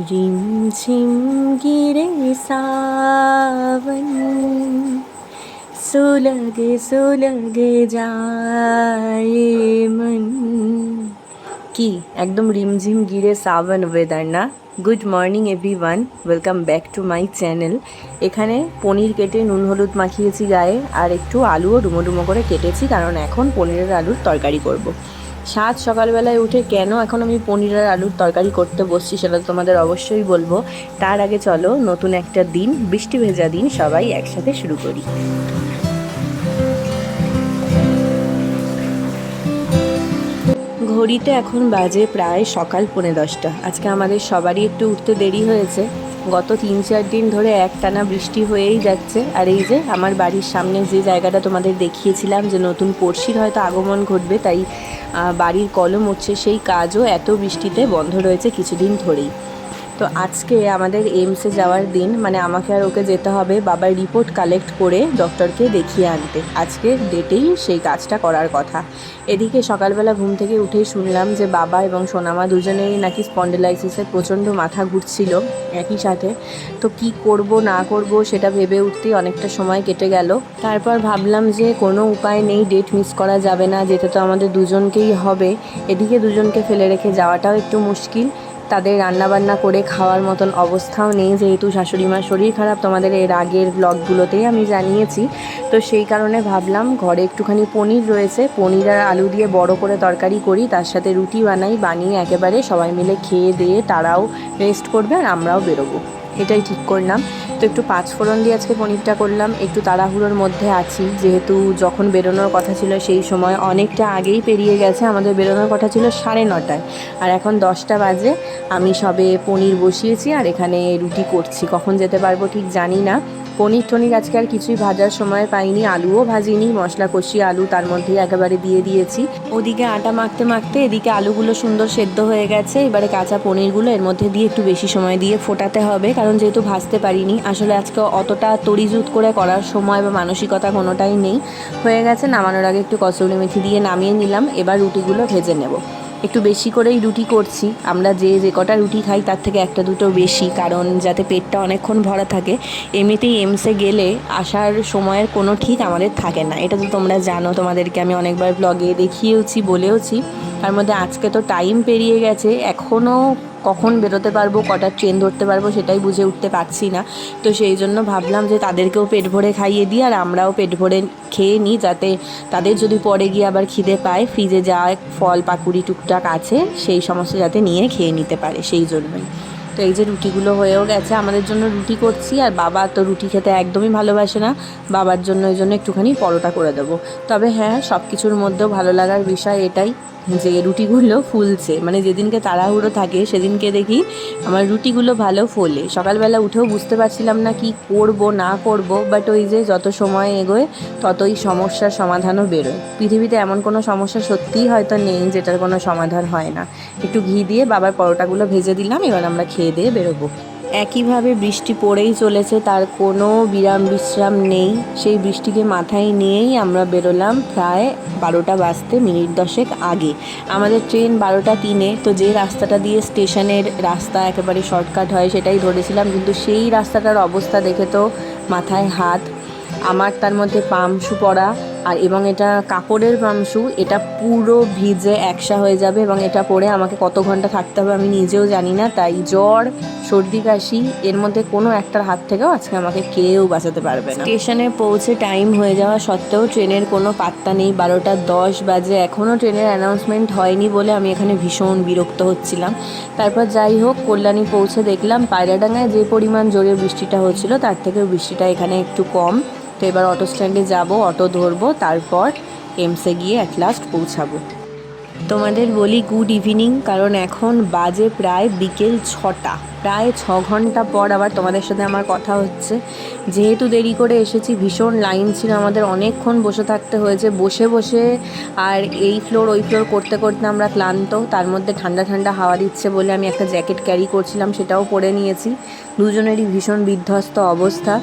रिमझिम गिरे सावन सुलगे सुलगे যায় মন কি একদম রিমঝিম গিরে সাবন ওয়েদার না good morning everyone welcome back to my channel এখানে পনির কেটে নুন হলুদ মাখিয়েছি গায়ে আর একটু আলুও ডুমো ডুমো করে কেটেছি কারণ এখন পনিরের আলুর তরকারি করব। সাত সকালবেলায় উঠে কেন এখন আমি পনির আর আলুর তরকারি করতে বসছি সেটা তোমাদের অবশ্যই বলব। তার আগে চলো, নতুন একটা দিন, বৃষ্টি ভেজা দিন, সবাই একসাথে শুরু করি। ঘড়িতে এখন বাজে প্রায় সকাল পৌনে দশটা। আজকে আমাদের সবারই একটু উঠতে দেরি হয়েছে। গত তিন, চার দিন ধরে একটানা বৃষ্টি হয়েই যাচ্ছে। আর এই যে আমার বাড়ির সামনে যে জায়গাটা তোমাদের দেখিয়েছিলাম যে নতুন পড়শির হয়তো আগমন ঘটবে, তাই বাড়ির কলম হচ্ছে সেই কাজও এত বৃষ্টিতে বন্ধ রয়েছে কিছুদিন ধরেই। তো আজকে আমাদের এইমসে যাওয়ার দিন মানে আমাকে আর ওকে যেতে হবে বাবার রিপোর্ট কালেক্ট করে ডক্টরকে দেখিয়ে আনতে। আজকের ডেটেই সেই কাজটা করার কথা। এদিকে সকালবেলা ঘুম থেকে উঠেই শুনলাম যে বাবা এবং সোনামা দুজনেই নাকি স্পন্ডেলাইসিসের প্রচণ্ড মাথা ঘুরছিল একই সাথে। তো কি করব, না করব সেটা ভেবে উঠতেই অনেকটা সময় কেটে গেল। তারপর ভাবলাম যে কোনো উপায় নেই ডেট মিস করা যাবে না, যেতে তো আমাদের দুজনকেই হবে। এদিকে দুজনকে ফেলে রেখে যাওয়াটাও একটু মুশকিল। তাদের রান্নাবান্না করে খাওয়ার মতন অবস্থাও নেই, যেহেতু শাশুড়ি মার শরীর খারাপ তোমাদের এর আগের ব্লগগুলোতেই আমি জানিয়েছি। তো সেই কারণে ভাবলাম ঘরে একটুখানি পনির রয়েছে, পনির আর আলু দিয়ে বড় করে তরকারি করি, তার সাথে রুটি বানাই, বানিয়ে একেবারে সবাই মিলে খেয়ে দিয়ে তারাও রেস্ট করবে আর আমরাও বেরোবো। এটাই ঠিক করলাম। তো একটু পাঁচ ফোড়ন দিয়ে আজকে পনিরটা করলাম, একটু তাড়াহুড়োর মধ্যে আছি। যেহেতু যখন বেরোনোর কথা ছিল সেই সময় অনেকটা আগেই পেরিয়ে গেছে, আমাদের বেরোনোর কথা ছিল সাড়ে নটায়। আর এখন দশটা বাজে, আমি সবে পনির বসিয়েছি আর এখানে রুটি করছি। কখন যেতে পারব ঠিক জানি না। পনির টনির আজকে আর কিছুই ভাজার সময় পাইনি, আলুও ভাজিনি, মশলা কষিয়ে আলু তার মধ্যেই একেবারে দিয়ে দিয়েছি। ওদিকে আটা মাখতে মাখতে এদিকে আলুগুলো সুন্দর সেদ্ধ হয়ে গেছে, এবারে কাঁচা পনিরগুলো এর মধ্যে দিয়ে একটু বেশি সময় দিয়ে ফোটাতে হবে, কারণ যেহেতু ভাজতে পারিনি, আসলে আজকে অতটা তড়িজুত করে করার সময় বা মানসিকতা কোনোটাই নেই। হয়ে গেছে, নামানোর আগে একটু কচুরি মেথি দিয়ে নামিয়ে নিলাম, এবার রুটিগুলো ভেজে নেব। একটু বেশি করেই রুটি করছি। আমরা যে যে কটা রুটি খাই তার থেকে একটা দুটো বেশি, কারণ যাতে পেটটা অনেকক্ষণ ভরা থাকে, এমনিতেই এমসে গেলে আসার সময়ের কোনো ঠিক আমাদের থাকে না। এটা তো তোমরা জানো, তোমাদেরকে আমি অনেকবার ব্লগে দেখিয়েওছি, বলেওছি। তার মধ্যে আজকে তো টাইম পেরিয়ে গেছে এখনও কখন বেরোতে পারব, কটা ট্রেন ধরতে পারব সেটাই বুঝে উঠতে পারছি না। তো সেই জন্য ভাবলাম যে তাদেরকেও পেট ভরে খাইয়ে দিই আর আমরাও পেট ভরে খেয়ে নিই যাতে তাদের যদি পরে গিয়ে আবার খিদে পায় ফ্রিজে যা ফল, পাকুড়ি, টুকটাক আছে, সেই সমস্ত যাতে নিয়ে খেয়ে নিতে পারে, সেই জন্যই। তো এই যে রুটিগুলো হয়েও গেছে, আমাদের জন্য রুটি করছি আর বাবা তো রুটি খেতে একদমই ভালোবাসে না। বাবার জন্য এই জন্য একটুখানি পরোটা করে দেবো। তবে হ্যাঁ সব কিছুর মধ্যেও ভালো লাগার বিষয় এটাই যে রুটিগুলো ফুলছে। মানে যেদিনকে তাড়াহুড়ো থাকে, সেদিনকে দেখি আমার রুটিগুলো ভালো ফোলে। সকালবেলা উঠেও বুঝতে পারছিলাম না কি করব, না করব। বাট ওই যে যত সময় এগোয়, ততই সমস্যার সমাধানও বেরোয়। পৃথিবীতে এমন কোনো সমস্যা সত্যিই হয়তো নেই যেটার কোনো সমাধান হয় না। একটু ঘি দিয়ে বাবার পরোটাগুলো ভেজে দিলাম, এবার আমরা খেয়ে দিয়ে বেরোবো। একইভাবে বৃষ্টি পড়েই চলেছে, তার কোনো বিরাম বিশ্রাম নেই। সেই বৃষ্টিকে মাথায় নিয়েই আমরা বেরোলাম প্রায় বারোটা বাজতে মিনিট দশেক আগে। আমাদের ট্রেন বারোটা তিনে, তো যে রাস্তাটা দিয়ে স্টেশনের রাস্তা একেবারে শর্টকাট হয় সেটাই ধরেছিলাম, কিন্তু সেই রাস্তাটার অবস্থা দেখে তো মাথায় হাত। আমার তার মধ্যে পামশু পরা আর এবং এটা কাপড়ের পামশু এটা পুরো ভিজে একসা হয়ে যাবে এবং এটা পরে আমাকে কত ঘণ্টা থাকতে হবে আমি নিজেও জানি না। তাই জ্বর, সর্দি, কাশি, এর মধ্যে কোনো একটার হাত থেকেও আজকে আমাকে কেউ বাঁচাতে পারবে না। স্টেশনে পৌঁছে টাইম হয়ে যাওয়া সত্ত্বেও ট্রেনের কোনো পাত্তা নেই। বারোটা দশ বাজে। এখনও ট্রেনের অ্যানাউন্সমেন্ট হয়নি বলে আমি এখানে ভীষণ বিরক্ত হচ্ছিলাম। তারপর যাই হোক, কল্যাণী পৌঁছে দেখলাম। পায়রাডাঙ্গায় যে পরিমাণ জোরে বৃষ্টিটা হচ্ছিল, তার থেকেও বৃষ্টিটা এখানে একটু কম। তো এবার অটো স্ট্যান্ডে যাব অটো ধরবো, তারপর এমসে গিয়ে অ্যাট লাস্ট পৌঁছাবো। তোমাদের বলি গুড ইভিনিং কারণ এখন বাজে প্রায় বিকেল ছটা। প্রায় ছ ঘণ্টা পর আবার তোমাদের সাথে আমার কথা হচ্ছে। যেহেতু দেরি করে এসেছি, ভীষণ লাইন ছিল, আমাদের অনেকক্ষণ বসে থাকতে হয়েছে। বসে বসে আর এই ফ্লোর ওই ফ্লোর করতে করতে আমরা ক্লান্ত। তার মধ্যে ঠান্ডা ঠান্ডা হাওয়া দিচ্ছে বলে আমি একটা জ্যাকেট ক্যারি করছিলাম, সেটাও পরে নিয়েছি। দুজনেরই ভীষণ বিধ্বস্ত অবস্থা।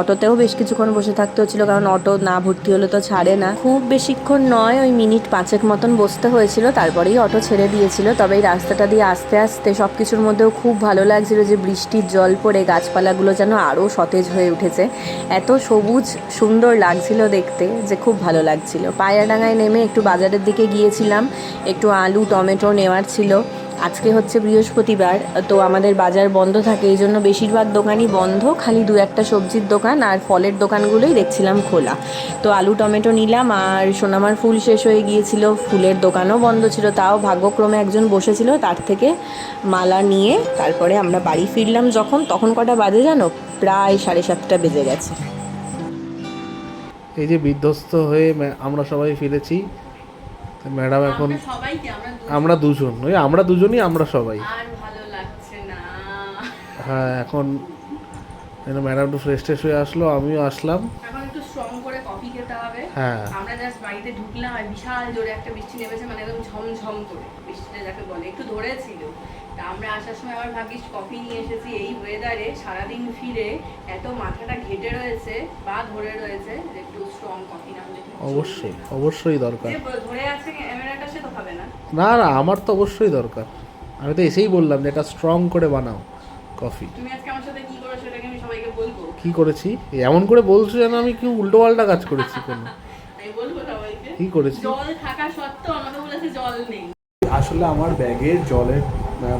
অটোতেও বেশ কিছুক্ষণ বসে থাকতে হচ্ছিল, কারণ অটো না ভর্তি হলে তো ছাড়ে না। খুব বেশিক্ষণ নয়, ওই মিনিট পাঁচেক মতন বসতে হয়েছিল, তারপরেই অটো ছেড়ে দিয়েছিল। তবে এই রাস্তাটা দিয়ে আস্তে আস্তে সব কিছুর মধ্যেও খুব ভালো লাগছিল যে বৃষ্টির জল পড়ে গাছপালাগুলো যেন আরও সতেজ হয়ে উঠেছে। এত সবুজ, সুন্দর লাগছিল দেখতে যে খুব ভালো লাগছিল। পায়রাডাঙ্গায় নেমে একটু বাজারের দিকে গিয়েছিলাম, একটু আলু, টমেটো নেওয়ার ছিল। আজকে হচ্ছে বৃহস্পতিবার, তো আমাদের বাজার বন্ধ থাকে, এই জন্য বেশিরভাগ দোকানই বন্ধ, খালি দু একটা সবজির দোকান আর ফলের দোকানগুলোই দেখছিলাম খোলা। তো আলু, টমেটো নিলাম আর সোনামার ফুল শেষ হয়ে গিয়েছিল, ফুলের দোকানও বন্ধ ছিল, তাও ভাগ্যক্রমে একজন বসেছিল, তার থেকে মালা নিয়ে তারপরে আমরা বাড়ি ফিরলাম যখন, তখন কটা বাজে জানো? প্রায় সাড়ে সাতটা বেজে গেছে। এই যে বিধ্বস্ত হয়ে আমরা সবাই ফিরেছি তো ম্যাডাম এখন আমরা দুজন। ওই আমরা দুজনই আমরা সবাই। হ্যাঁ এখন ম্যাডাম একটু ফ্রেশ ট্রেশ হয়ে আসলো আমিও আসলাম। এখন একটু স্ট্রং করে কফি খেতে হবে। হ্যাঁ। আমরা জাস্ট বাড়িতে ঢুকলাম আর বিশাল জোরে একটা বৃষ্টি নেমেছে মানে একদম ঝমঝম করে। বৃষ্টিটা যাকে বলে একটু ধরেছিল। তা আমরা আসার সময় আবার ভাবিস কফি নিয়ে এসেছি। এই ওয়েদারে সারাদিন ফিরে এত মাথাটা ঘেটে রয়েছে বা ধরে রয়েছে একটু স্ট্রং কফি না অবশ্যই অবশ্যই দরকার। না। না আমার তো অবশ্যই দরকার। আমি তো এসেই বললাম যে এটা স্ট্রং করে বানাও কফি কি করেছি? এমন করে বলছো যেন আমি কি উল্টো পাল্টা কাজ করেছি কোনো। কি করেছি? জল থাকা সত্ত্বেও আমাকে বলেছে জল নেই। আসলে আমার ব্যাগে জলের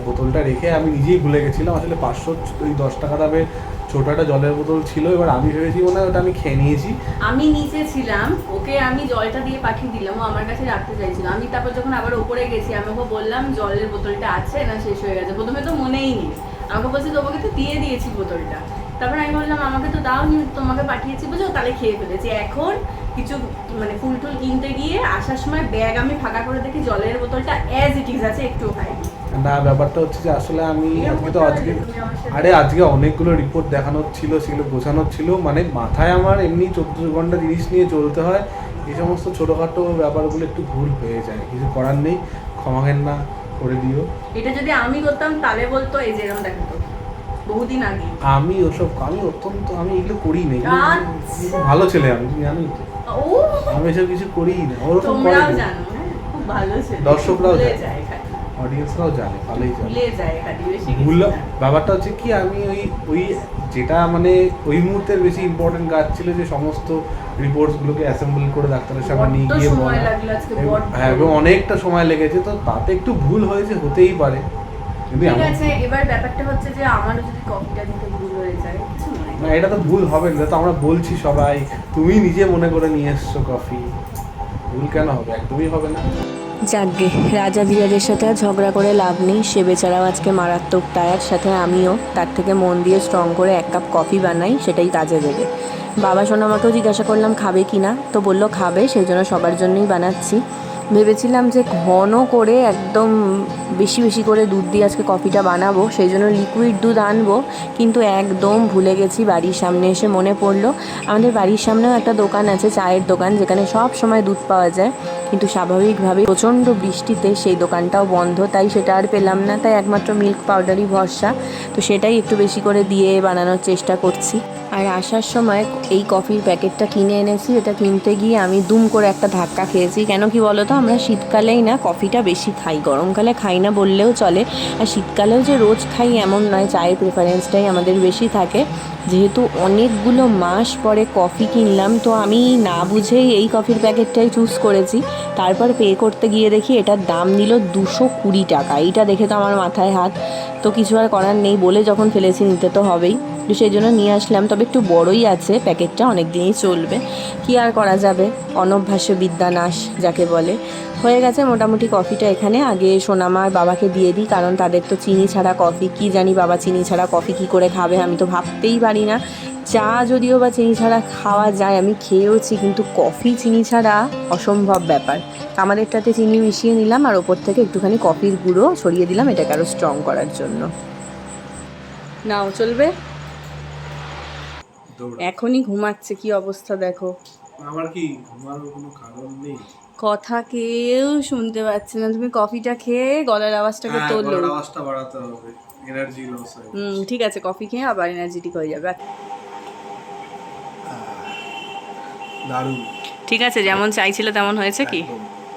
বোতলটা রেখে আমি নিজেই ভুলে গেছিলাম। আসলে পাঁচশো ওই দশ টাকা দামে ছোট একটা জলের বোতল ছিল। এবার আমি ভেবেছি মনে হয় ওটা আমি খেয়ে নিয়েছি। আমি নিচে ছিলাম, ওকে আমি জলটা দিয়ে পাঠিয়ে দিলাম। ও আমার কাছে রাখতে চাইছিল। আমি তারপর যখন আবার উপরে গেছি, আমি ওকে বললাম, জলের বোতলটা আছে না, শেষ হয়ে গেছে। প্রথমে তো মনেই নেই। আমাকে বলছে তোমাকে তো দিয়ে দিয়েছি বোতলটা। তারপর আমি বললাম, আমাকে তো দাও তোমাকে পাঠিয়েছি বুঝো তাহলে খেয়ে ফেলেছি। এখন কিছু মানে ফুল টুল কিনতে গিয়ে আসার সময় ব্যাগ আমি ফাঁকা করে দেখি জলের বোতলটা অ্যাজ ইট ইজ আছে একটু খাইনি না ব্যাপারটা হচ্ছে যে আসলে আমি আজকে তো আজকে আরে আজকে অনেকগুলো রিপোর্ট দেখানোর ছিল সেগুলো বোঝানোর ছিল। মানে মাথায় আমার এমনি চব্বিশ ঘণ্টা জিনিস নিয়ে চলতে হয়। এই সমস্ত ছোটোখাটো ব্যাপারগুলো একটু ভুল হয়ে যায়। কিছু করার নেই ক্ষমা না করে দিও। এটা যদি আমি করতাম তাহলে বলতো এই যে এরকম দেখাতো বহুদিন আগে। আমি ওসব আমি অত্যন্ত আমি এগুলো করি না আচ্ছা। ভালো ছেলে আমি জানি তো। আমি এসব কিছু করিই না। ওরকম করে জানো হ্যাঁ? খুব ভালো দর্শকরাও জানে। অডিয়েন্সরাও জানে ভালোই জানে। ভুলে ব্যাপারটা হচ্ছে কি আমি ওই ওই যেটা মানে ওই মুহূর্তের বেশি ইম্পর্টেন্ট কাজ ছিল যে সমস্ত রিপোর্টস গুলোকে অ্যাসেম্বল করে ডাক্তারের সামনে নিয়ে গিয়ে। হ্যাঁ এবং অনেকটা সময় লেগেছে। তো তাতে একটু ভুল হয়েছে হতেই পারে। ঠিক আছে এবার ব্যাপারটা হচ্ছে যে আমারও যদি কফিটা দিতে ভুল হয়ে যায় না এটা তো ভুল হবে না তো আমরা বলছি সবাই। তুমি নিজে মনে করে নিয়ে এসছো কফি। ভুল কেন হবে? একদমই হবে না। যাকগে, রাজা বিরাজের সাথে আর ঝগড়া করে লাভ নেই। সে বেচারাও আজকে মারাত্মক টায়ার সাথে আমিও। তার থেকে মন দিয়ে স্ট্রং করে এক কাপ কফি বানাই, সেটাই কাজে দেবে। বাবা শোনা আমাকেও জিজ্ঞাসা করলাম, খাবে কি না? তো বলল, খাবে, সেই জন্য সবার জন্যই বানাচ্ছি। ভেবেছিলাম যে ঘন করে একদম বেশি বেশি করে দুধ দিয়ে আজকে কফিটা বানাবো, সেই জন্য লিকুইড দুধ আনব, কিন্তু একদম ভুলে গেছি বাড়ির সামনে এসে মনে পড়ল। আমাদের বাড়ির সামনেও একটা দোকান আছে, চায়ের দোকান, যেখানে সব সময় দুধ পাওয়া যায়। কিন্তু স্বাভাবিকভাবে প্রচণ্ড বৃষ্টিতে সেই দোকানটাও বন্ধ, তাই সেটা আর পেলাম না। তাই একমাত্র মিল্ক পাউডারই ভরসা। তো সেটাই একটু বেশি করে দিয়ে বানানোর চেষ্টা করছি। আর আসার সময় এই কফির প্যাকেটটা কিনে এনেছি, এটা কিনতে গিয়ে আমি দুম করে একটা ধাক্কা খেয়েছি। কেন কি বলো তো আমরা শীতকালেই না কফিটা বেশি খাই, গরমকালে খাই না বললেও চলে। আর শীতকালেও যে রোজ খাই এমন নয়, চায়ের প্রেফারেন্সটাই আমাদের বেশি থাকে। যেহেতু অনেকগুলো মাস পরে কফি কিনলাম, তো আমি না বুঝেই এই কফির প্যাকেটটাই চুজ করেছি। তারপর পে করতে গিয়ে দেখি এটার দাম নিল দুশো কুড়ি টাকা। এইটা দেখে তো আমার মাথায় হাত। তো কিছু আর করার নেই, বলে যখন ফেলেছি নিতে তো হবেই। তো সেই জন্য নিয়ে আসলাম। তবে একটু বড়ই আছে, প্যাকেটটা অনেক দিনই চলবে। কি আর করা যাবে? অনভ্যাস্য বিদ্যা নাশ যাকে বলে। হয়ে গেছে মোটামুটি কফিটা এখানে। আগে সোনামার বাবাকে দিয়ে দিই, কারণ তাদের তো চিনি ছাড়া কফি, কি জানি বাবা চিনি ছাড়া কফি কি করে খাবে, আমি তো ভাবতেই পারি না। চা যদিও বা চিনি ছাড়া খাওয়া যায়, আমি খেয়েওছি, কিন্তু কফি চিনি ছাড়া অসম্ভব ব্যাপার। আমাদেরটাতে চিনি মিশিয়ে নিলাম, আর ওপর থেকে একটুখানি কফির গুঁড়ো ছড়িয়ে দিলাম, এটাকে আরও স্ট্রং করার জন্য। নাও, চলবে? এখনই ঘুমাচ্ছে কি অবস্থা দেখো। আমার কি ঘুমানোর কোনো কারণ নেই? কথা কেউ শুনতে পাচ্ছে না। তুমি কফিটা খেয়ে গলার আওয়াজটাকে হ্যাঁ, তোলো? আওয়াজটা বাড়াতে হবে। এনার্জি লস হয় হুম ঠিক আছে কফি খেয়ে আবার এনার্জেটিক হয়ে যাবে। দারুণ। ঠিক আছে যেমন চাইছিলে তেমন হয়েছে কি?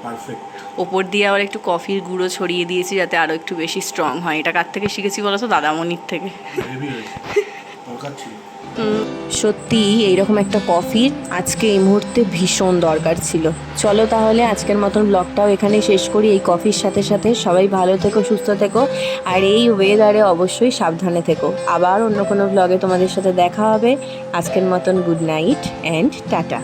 পারফেক্ট ওপর দিয়ে আবার একটু কফির গুঁড়ো ছড়িয়ে দিয়েছি যাতে আরও একটু বেশি স্ট্রং হয়। এটা কার থেকে শিখেছি বলো তো? দাদামণির থেকে। দরকার ছিল। সত্যি এইরকম একটা কফির আজকে এই মুহূর্তে ভীষণ দরকার ছিল। চলো তাহলে আজকের মতন ব্লগটাও এখানে শেষ করি। এই কফির সাথে সাথে সবাই ভালো থেকো, সুস্থ থেকো। আর এই ওয়েদারে অবশ্যই সাবধানে থেকো। আবার অন্য কোনো ব্লগে তোমাদের সাথে দেখা হবে। আজকের মতন গুড নাইট অ্যান্ড টাটা।